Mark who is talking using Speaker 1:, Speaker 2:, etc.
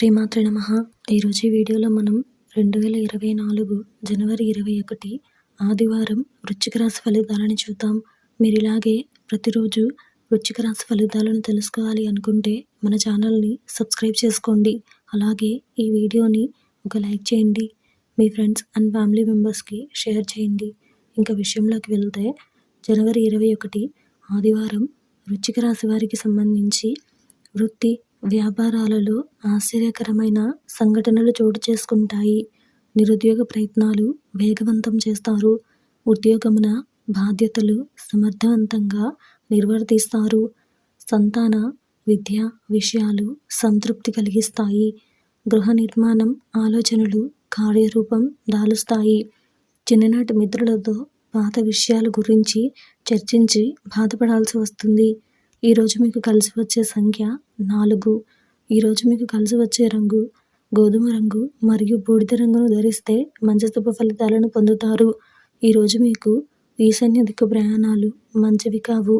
Speaker 1: శ్రీమాత్రే నమ. ఈరోజు వీడియోలో మనం రెండు వేల ఇరవై నాలుగు జనవరి ఇరవై ఒకటి ఆదివారం వృచ్చిక రాశి ఫలితాలను చూద్దాం. మీరు ఇలాగే ప్రతిరోజు వృచ్చిక రాశి ఫలితాలను తెలుసుకోవాలి అనుకుంటే మన ఛానల్ని సబ్స్క్రైబ్ చేసుకోండి. అలాగే ఈ వీడియోని ఒక లైక్ చేయండి. మీ ఫ్రెండ్స్ అండ్ ఫ్యామిలీ మెంబర్స్కి షేర్ చేయండి. ఇంకా విషయంలోకి వెళ్తే జనవరి ఇరవై ఒకటి ఆదివారం వృచ్చిక రాశి వారికి సంబంధించి వృత్తి వ్యాపారాలలో ఆశ్చర్యకరమైన సంఘటనలు చోటు చేసుకుంటాయి. నిరుద్యోగ ప్రయత్నాలు వేగవంతం చేస్తారు. ఉద్యోగమున బాధ్యతలు సమర్థవంతంగా నిర్వర్తిస్తారు. సంతాన విద్య విషయాలు సంతృప్తి కలిగిస్తాయి. గృహ నిర్మాణం ఆలోచనలు కార్యరూపం దాలుస్తాయి. చిన్ననాటి మిత్రులతో పాత విషయాల గురించి చర్చించి బాధపడాల్సి వస్తుంది. ఈరోజు మీకు కలిసి వచ్చే సంఖ్య నాలుగు. ఈరోజు మీకు కలిసి వచ్చే రంగు గోధుమ రంగు మరియు బూడిద రంగును ధరిస్తే మంచి శుభ ఫలితాలను పొందుతారు. ఈరోజు మీకు ఈశాన్య దిక్కు ప్రయాణాలు మంచివి కావు.